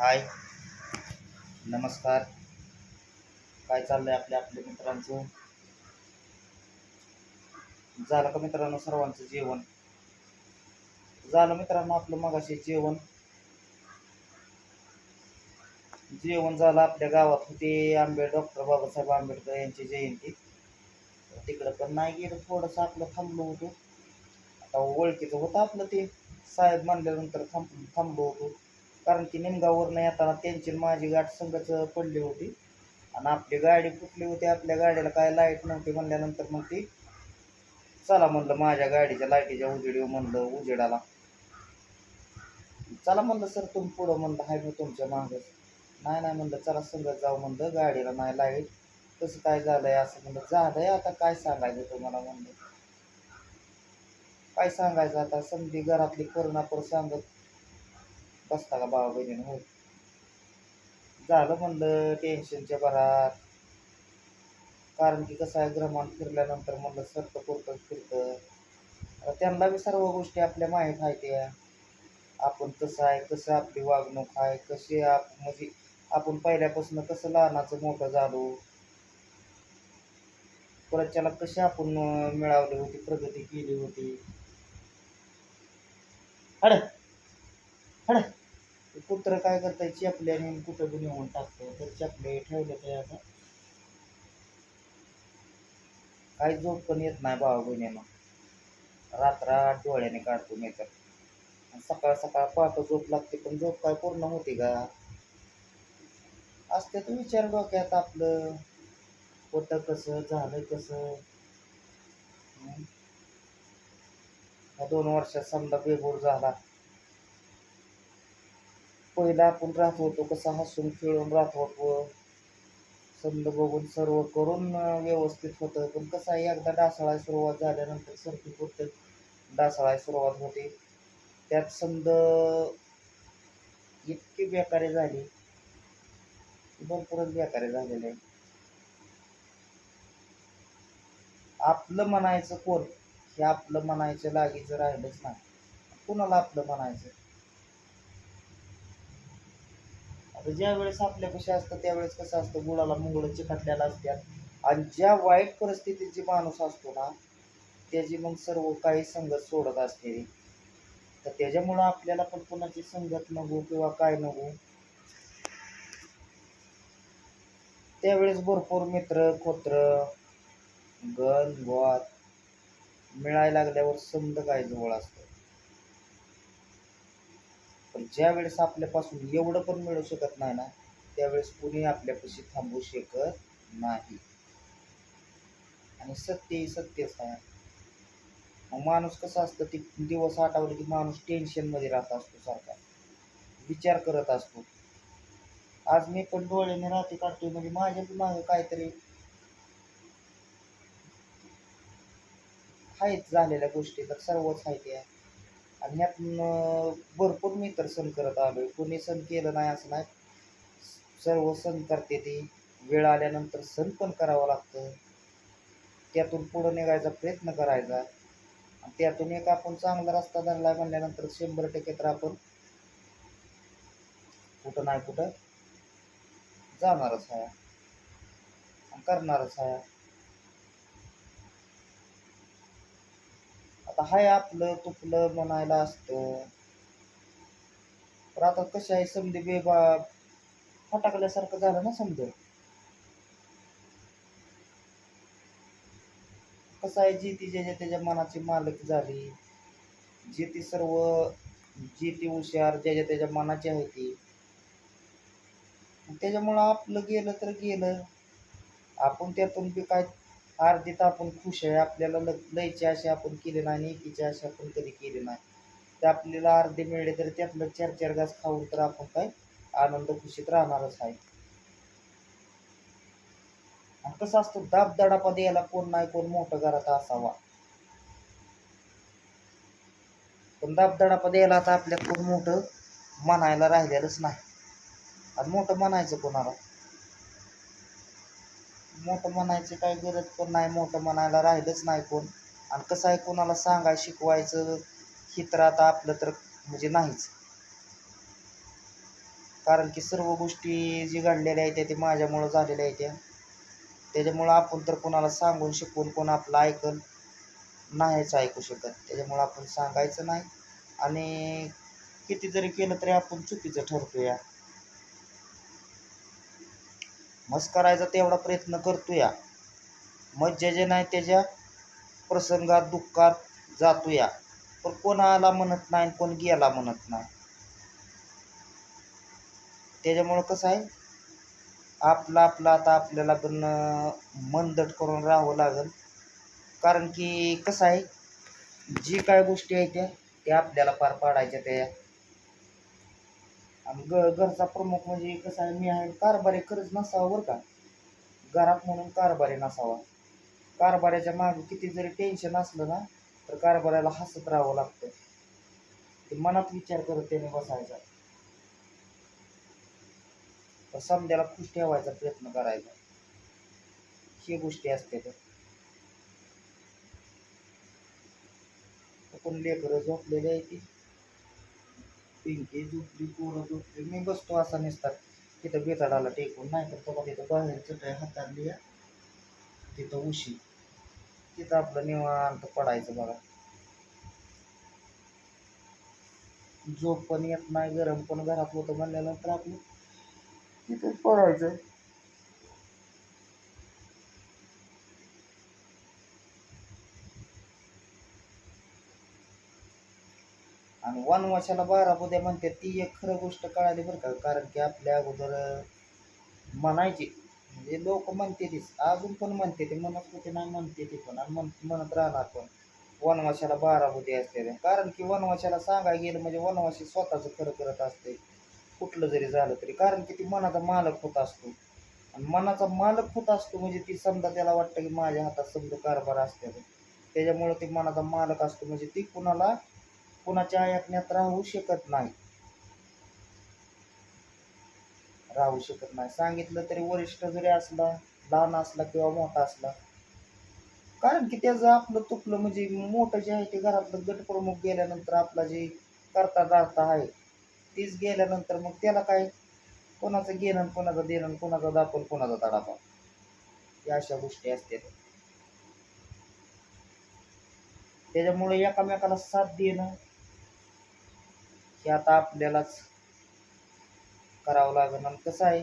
हाय. नमस्कार. काय चाललंय आपल्या आपल्या मित्रांचं? झालं का मित्रांनो सर्वांचं जेवण? झालं मित्रांनो आपलं मगाशी जेवण. जेवण झालं आपल्या गावात होते आंबेड डॉक्टर बाबासाहेब आंबेडकर यांची जयंती. तिकडं पण नाही गेलं थोडंसं आपलं थांबलो होतो. आता ओळखीचं होतं आपलं ते. साहेब म्हणल्यानंतर थांब थांबलो होतो. कारण की निमगाववरनं येताना त्यांची माझी गाठ संगच पडली होती. आणि आपली गाडी फुटली होती आपल्या गाडीला काय लाइट नव्हती म्हणल्यानंतर मग ती चला म्हणलं माझ्या गाडीच्या लाईटीच्या उजेडी म्हणलं उजेडाला. चला म्हणलं सर तुम्ही पुढं म्हणलं हाय मी तुमच्या मागं. नाही नाही म्हणलं चला संगत जाऊ म्हणलं गाडीला नाही लाइट कसं काय झालंय असं म्हणलं झालंय आता काय सांगायचं तुम्हाला म्हणलं. काय सांगायचं आता समधी घरातली करुणापूर सांगत बसता का बाबा बहिणीनं हो झालं म्हणलं टेन्शनच्या भरात. कारण की कसं आहे ग्रहमान फिरल्यानंतर म्हणलं सरतं पुरतं फिरतं त्यांना बी सर्व गोष्टी आपल्या माहीत आहेत त्या आपण कसं आहे कसं आपली वागणूक आहे कशी आप म्हणजे आपण पहिल्यापासून कसं लहानाचं मोठं झालो. परत त्याला कशी आपण मिळवली होती प्रगती केली होती. हड हड. कुत्र काय करताय? चपल्याने कुठं बी नेऊन टाकतो. तर चपले ठेवले ते आता. काही झोप पण येत नाही भावा बहिणीनं रात्रात डोळ्याने काढतो मी तर. सकाळ सकाळ पाहतो झोप लागते पण झोप काय पूर्ण होते का? असते तर विचार डोक्यात आपलं. होतं कसं झालं कसं? दोन वर्षात समजा बेबूड झाला. पहिला आपण राहत होतो कसा हसून खेळून राहत होतो. संद बघून सर्व करून व्यवस्थित होतं. पण कसं आहे एकदा डासाळायला सुरुवात झाल्यानंतर सर्दी पुरते डासाळायला सुरुवात होते. त्यात समज इतकी बेकारी झाली. भरपूरच बेकारी झालेली. आहे आपलं म्हणायचं कोण? हे आपलं म्हणायचं लागीचं राहिलंच नाही. कुणाला आपलं म्हणायचं? आता ज्या वेळेस आपल्यापाशी असतं त्यावेळेस कसं असतं गुळाला मुंगळं चिकटलेला असतात आणि ज्या वाईट परिस्थितीत जे माणूस असतो ना त्याची मग सर्व काही संगत सोडत असते. तर त्याच्यामुळं आपल्याला पण कोणाची संगत नको किंवा काय नको. त्यावेळेस भरपूर मित्र खोत्र गण वाद मिळायला लागल्यावर समज काय जवळ असतं. पण ज्या वेळेस आपल्यापासून एवढं पण मिळू शकत नाही ना त्यावेळेस कुणी आपल्यापाशी थांबू शकत नाही. आणि सत्य ही सत्यच आहे मग माणूस कसं असतं ते दिवस आठवले की माणूस टेन्शनमध्ये राहत असतो सारखा. विचार करत असतो. आज मी पण डोळ्याने राहते काढतोय म्हणजे माझ्या बी मागं काहीतरी आहेत झालेल्या गोष्टी तर सर्वच आहेत या. आणि ह्यात भरपूर मी तर सण करत आलो आहे कोणी सण केलं नाही असं नाही. सर्व सण करते ती. वेळ आल्यानंतर सण पण करावं लागतं. त्यातून पुढं निघायचा प्रयत्न करायचा. आणि त्यातून एक आपण चांगला रस्ता धरला म्हणल्यानंतर शंभर टक्के तर आपण कुठं नाही कुठं जाणारच आहे. करणारच आहे. आता हाय आपलं तुपलं म्हणायला असतो. तर आता कसे आहे समजे बेबाब फटाकल्यासारखं झालं ना समज कसं आहे जी ती ज्याच्या त्याच्या मनाची मालक झाली जी ती सर्व जी ती हुशार ज्याच्या त्याच्या मनाची आहे ती. त्याच्यामुळं आपलं गेलं तर गेलं. आपण त्यातून बी काय अर्धीत आपण खुश आहे. आपल्याला ल लयची आशा आपण केली नाही आणि एकीची आशा आपण कधी केली नाही. ते आपल्याला अर्धे मिळले तर त्यातलं चार चार घास खाऊन तर आपण काय आनंद खुशीत राहणारच आहे. आणि कसं असतं दाबदडापद यायला द्यायला कोण नाही कोण मोठं घरात असावा. पण दाबदडापद यायला द्यायला आता आपल्या कोण मोठं म्हणायला राहिलेलंच नाही. आणि मोठं म्हणायचं कोणाला? मोठं म्हणायची काही गरज पण नाही मोठं म्हणायला राहिलंच नाही कोण. आणि कसं आहे कोणाला सांगाय शिकवायचं ही तर आता आपलं तर म्हणजे नाहीच. कारण की सर्व गोष्टी जी घडलेल्या आहेत त्या ते माझ्यामुळं झालेल्या आहेत त्या. त्याच्यामुळं आपण तर कोणाला सांगून शिकवून कोण आपलं ऐकल नाहीच ऐकू शकत. त्याच्यामुळं आपण सांगायचं नाही. आणि किती जरी केलं तरी आपण चुकीचं ठरतो या. मस्त करायचा तेवढा प्रयत्न करतो या मज्जा जे नाही त्याच्या प्रसंगात दुःखात जातो या पण कोण आला म्हणत नाही कोण गेला म्हणत नाही. त्याच्यामुळं कसं आहे? आपलं आपलं आता आपल्याला पण अं, मनदट करून राहावं लागेल. कारण की कसं आहे? जी काय गोष्टी आहेत त्या त्या आपल्याला पार पाडायच्या त्या. ग घरचा प्रमुख म्हणजे कसं आहे मी आहे कारभारी खरंच नसावा बरं का. घरात म्हणून कारभारी नसावा. कारभाऱ्याच्या मागे किती जरी टेन्शन असलं ना तर कारभाऱ्याला हसत राहावं लागतं. ते मनात विचार करत त्याने बसायचा. तर समद्याला खुश ठेवायचा प्रयत्न करायचा. हे गोष्टी असते तर कोण लेकरं झोपलेली आहे ती पिंकी झोपली पोरं झोपली मी बसतो असा नसतात तिथं बेताडाला टेकून नाही तर बघा तिथं बाहेर चटई हाताळली तिथं उशी. तिथं आपलं निवांत पडायचं बघा. झोप पण येत नाही गरम पण घरात होतं म्हणल्यानंतर आपलं तिथं पडायचं. आणि वनवाशाला बारा बुद्या म्हणते ती एक खरं गोष्ट कळाली बरं का? कारण की आपल्या अगोदर म्हणायची. म्हणजे लोक म्हणते तीच. अजून पण म्हणते ते म्हणत होते नाही म्हणते ती पण. आणि म्हण म्हणत राहणार पण. वनवाशाला बारा बुद्धी असते कारण की वनवाशाला सांगायला गेलं म्हणजे वनवाशी स्वतःचं खरं करत असते. कुठलं जरी झालं तरी. कारण की ती मनाचा मालक होत असतो. आणि मनाचा मालक होत असतो म्हणजे ती समजा त्याला वाटतं की माझ्या हातात समजा कारभार असते. त्याच्यामुळं ती मनाचा मालक असतो म्हणजे ती कुणाला कुणाच्या ऐकण्यात राहू शकत नाही. राहू शकत नाही. सांगितलं तरी वरिष्ठ जरी असला लहान असला किंवा मोठा असला कारण की त्याचं आपलं तुपलं म्हणजे मोठं जे आहे ते घरातलं गटप्रमुख गेल्यानंतर आपला जे करता दारता आहे तीच गेल्यानंतर मग त्याला काय? कोणाचं घेणं आणि कोणाचं देणं कोणाचा दापल कोणाचा तडापा या अशा गोष्टी असतात. त्याच्यामुळे एकामेकाला साथ देणं हे आता आपल्यालाच करावं लागेल. आणि कसं आहे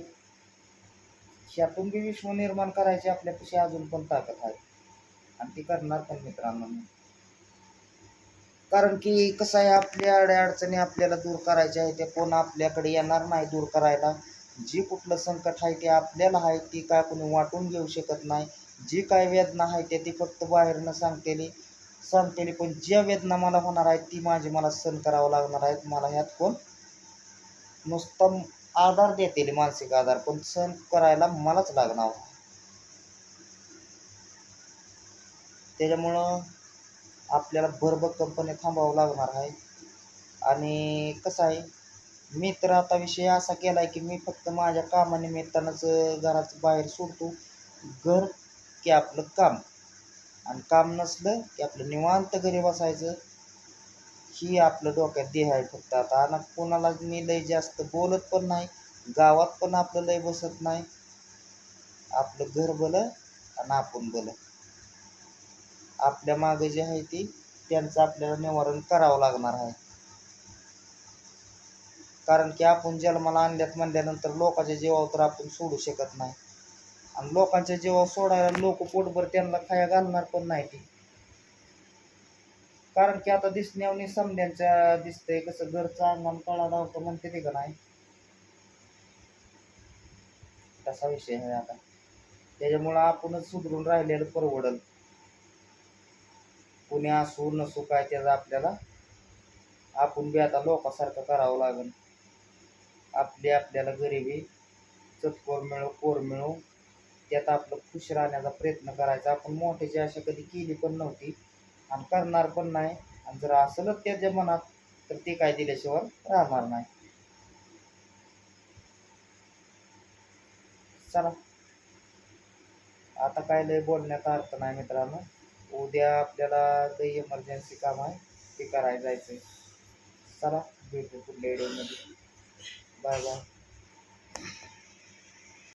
ह्यातून बी विश्व निर्माण करायची आपल्यापाशी अजून पण ताकद आहे. आणि ती करणार पण मित्रांनो. मी. कारण की कसं आहे आपल्या अडचणी आपल्याला दूर करायच्या आहे ते कोण आपल्याकडे येणार नाही दूर करायला. जी कुठलं संकट आहे ते आपल्याला आहे ती काय कोणी वाटून घेऊ शकत नाही. जी काय वेदना आहे ते ती फक्त बाहेरनं सांगतेली. सांगतेली पण ज्या वेदना मला होणार आहेत ती माझी मला सहन करावं लागणार आहेत. मला ह्यात कोण नुसतं आधार देतील मानसिक आधार पण सहन करायला मलाच लागणार. त्याच्यामुळं आपल्याला भरभक्कमपणे कंपनी थांबावं लागणार आहे. आणि कसं आहे मी तर आता विषय असा केला आहे की मी फक्त माझ्या कामानिमित्तानंच घराचं बाहेर सोडतो. घर की आपलं काम. आणि काम नसलं की आपलं निवांत घरी बसायचं ही आपलं डोक्यात देह आहे फक्त. आता आणि कोणाला मी लय जास्त बोलत पण नाही गावात पण आपलं लय बसत नाही. आपलं घर भलं आणि आपण भलं. आपल्या मागे जे आहे ती त्यांचं आपल्याला निवारण करावं लागणार आहे. कारण की आपण जन्माला आणल्यात म्हणल्यानंतर लोकांच्या जीवावर तर आपण सोडू शकत नाही. आणि लोकांच्या जेव्हा सोडायला लोक पोटभर त्यांना खाया घालणार पण नाही ती. कारण की आता दिसण्यावनी समद्यांच्या दिसतंय कसं घरचं अंगण कळा धावतो म्हणते ते का नाही? तसा विषय आहे आता. त्याच्यामुळं आपणच सुधरून राहिलेलं परवडल. कुणी असू नसू काय त्याचं आपल्याला आपण बी आता लोकांसारखं करावं लागेल आपली आपल्याला गरिबी चतकोर मिळो कोर मिळो त्यात आपलं खुश राहण्याचा प्रयत्न करायचा. आपण मोठ्याची आशा कधी केली पण नव्हती. आणि करणार पण नाही. आणि जर असलच त्याच्या मनात तर ते काय दिल्याशिवाय राहणार नाही. चला. आता काय लय बोलण्याचा अर्थ नाही मित्रांनो. उद्या आपल्याला काही इमर्जन्सी काम आहे. ते करायला जायचं आहे चला भेटू पुढल्या व्हिडिओमध्ये बाय बाय